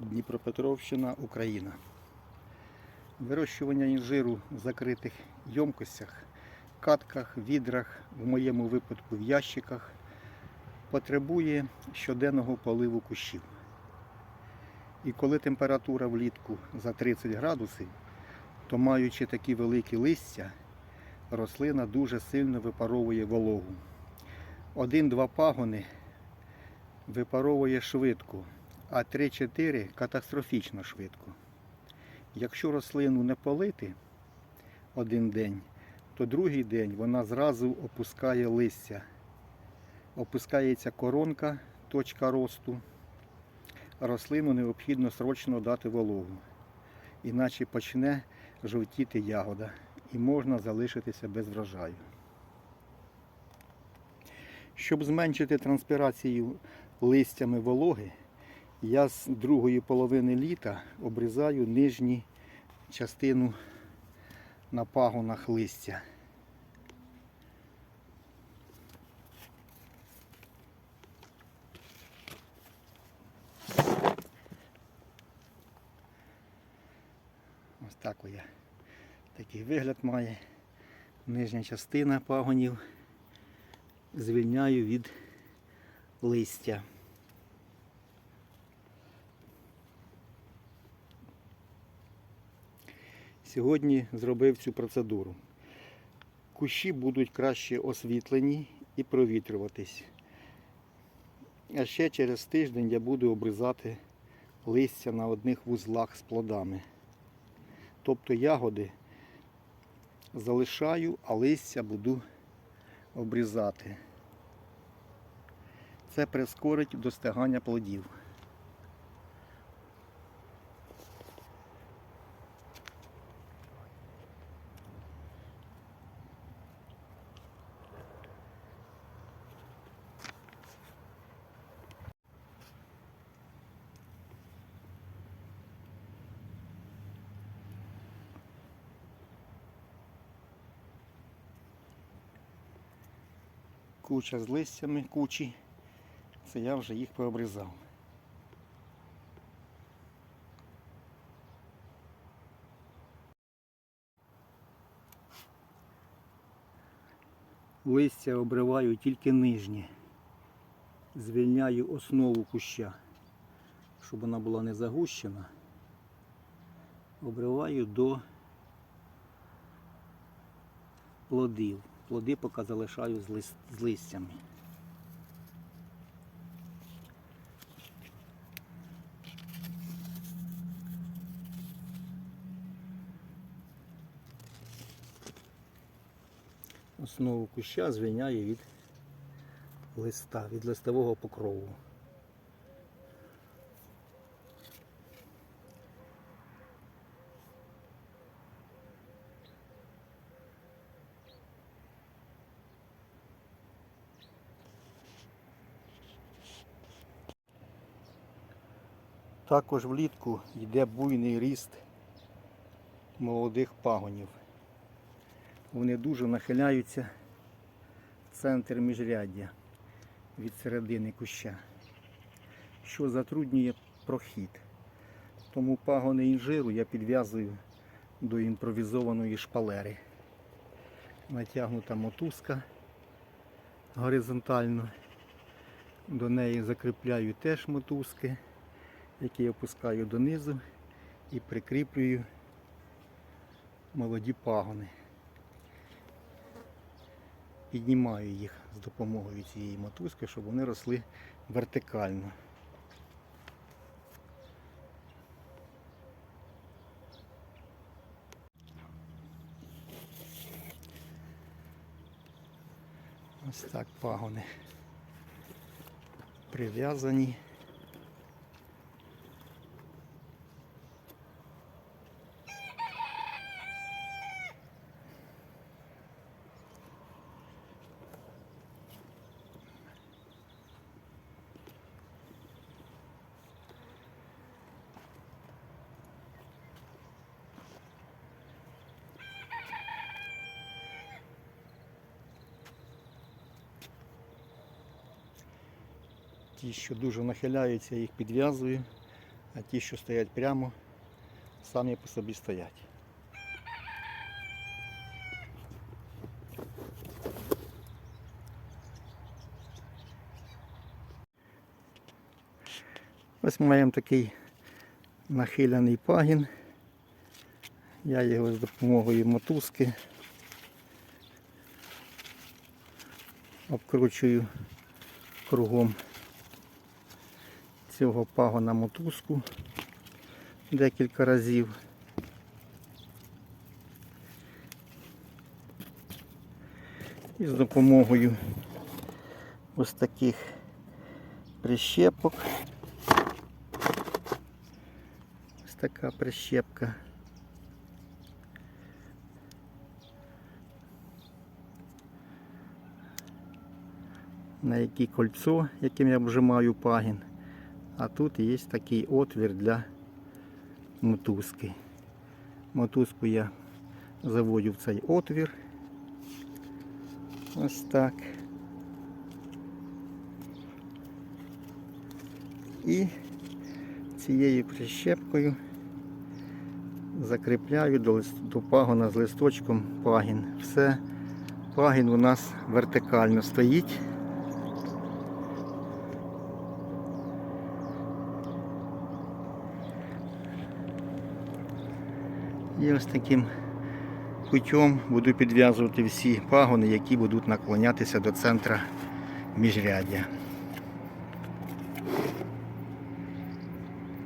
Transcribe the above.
Дніпропетровщина, Україна. Вирощування інжиру в закритих ємкостях, катках, відрах, в моєму випадку в ящиках, потребує щоденного поливу кущів. І коли температура влітку за 30 градусів, то маючи такі великі листя, рослина дуже сильно випаровує вологу. Один-два пагони випаровує швидко, а 3-4 катастрофічно швидко. Якщо рослину не полити один день, то другий день вона зразу опускає листя. Опускається коронка, точка росту. Рослину необхідно срочно дати вологу, іначе почне жовтіти ягода і можна залишитися без врожаю. Щоб зменшити транспірацію листями вологи, я з другої половини літа обрізаю нижню частину на пагонах листя. Ось так я. Такий вигляд має нижня частина пагонів. Звільняю від листя. Сьогодні зробив цю процедуру. Кущі будуть краще освітлені і провітрюватись. А ще через тиждень я буду обрізати листя на одних вузлах з плодами. Тобто ягоди залишаю, а листя буду обрізати. Це прискорить достигання плодів. Куча з листями, кучі. Це я вже їх пообрізав. Листя обриваю тільки нижнє. Звільняю основу куща, щоб вона була не загущена. Обриваю до плодів. Плоди поки залишаю з, лист, з листями. Основу куща звільняю від листа, від листового покрову. Також влітку йде буйний ріст молодих пагонів. Вони дуже нахиляються в центр міжряддя від середини куща, що затруднює прохід. Тому пагони інжиру я підв'язую до імпровізованої шпалери. Натягнута мотузка горизонтально. До неї закріпляю теж мотузки, які опускаю донизу і прикріплюю молоді пагони. Піднімаю їх з допомогою цієї мотузки, щоб вони росли вертикально. Ось так пагони прив'язані. Ті, що дуже нахиляються, їх підв'язую а ті, що стоять прямо, самі по собі стоять. Ось ми маємо такий нахиляний пагін. Я його з допомогою мотузки обкручую кругом цього пагона мотузку декілька разів. І з допомогою ось таких прищепок. Ось така прищепка. На якій кольцо, яким я вжимаю пагін. А тут є такий отвір для мотузки. Мотузку я заводю в цей отвір. Ось так. І цією прищепкою закріпляю до, лист- до пагона з листочком пагін. Все, пагін у нас вертикально стоїть. І ось таким путем буду підв'язувати всі пагони, які будуть наклонятися до центра міжряддя.